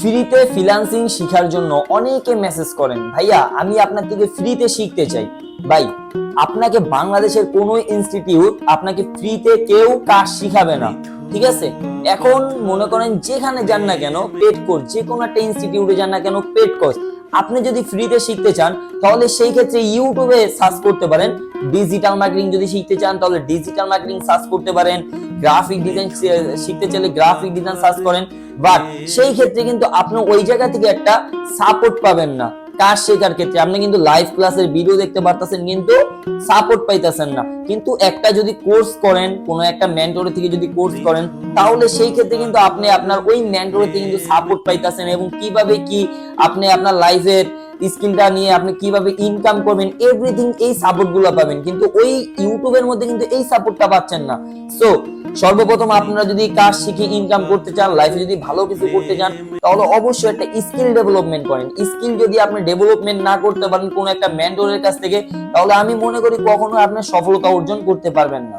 ফ্রিতে ফ্রিল্যান্সিং শেখার জন্য অনেকে মেসেজ করেন, ভাইয়া, আমি আপনার থেকে ফ্রিতে শিখতে চাই। ভাই, আপনাকে বাংলাদেশের কোনো ইনস্টিটিউট আপনাকে ফ্রিতে কেউ কাজ শিখাবে না, ঠিক আছে? এখন মনে করেন যেখানে যান না কেন পেড কোর্স যে কোনো একটা ইনস্টিটিউটে যান না কেন পেড কোর্স আপনি যদি ফ্রিতে শিখতে চান, তাহলে সেই ক্ষেত্রে ইউটিউবে সার্চ করতে পারেন। ডিজিটাল মার্কেটিং যদি শিখতে চান, তাহলে ডিজিটাল মার্কেটিং সার্চ করতে পারেন। গ্রাফিক ডিজাইন শিখতে চাইলে গ্রাফিক ডিজাইন সার্চ করেন। বাট সেই ক্ষেত্রে কিন্তু আপনি ওই জায়গা থেকে একটা সাপোর্ট পাবেন না। কাজ শেখার ক্ষেত্রে। আপনি কিন্তু লাইভ ক্লাসের ভিডিও দেখতে পারতেছেন, কিন্তু সাপোর্ট পাইতেছেন না। কিন্তু একটা যদি কোর্স করেন, কোনো একটা মেন্টর থেকে যদি কোর্স করেন, তাহলে সেই ক্ষেত্রে কিন্তু আপনি আপনার ওই মেন্টর থেকে কিন্তু সাপোর্ট পাইতেছেন এবং কীভাবে কি আপনি আপনার লাইফের স্কিলটা নিয়ে আপনি কীভাবে ইনকাম করবেন এভরিথিং এই সাপোর্টগুলো পাবেন। কিন্তু ওই ইউটিউবের মধ্যে কিন্তু এই সাপোর্টটা পাচ্ছেন না। সো সর্বপ্রথম আপনারা যদি কাজ শিখে ইনকাম করতে চান লাইফে যদি ভালো কিছু করতে চান, তাহলে অবশ্যই একটা স্কিল ডেভেলপমেন্ট করেন। স্কিল যদি আপনি ডেভেলপমেন্ট না করতে পারেন কোনো একটা মেন্টরের কাছ থেকে, তাহলে আমি মনে করি কখনো আপনি সফলতা অর্জন করতে পারবেন না।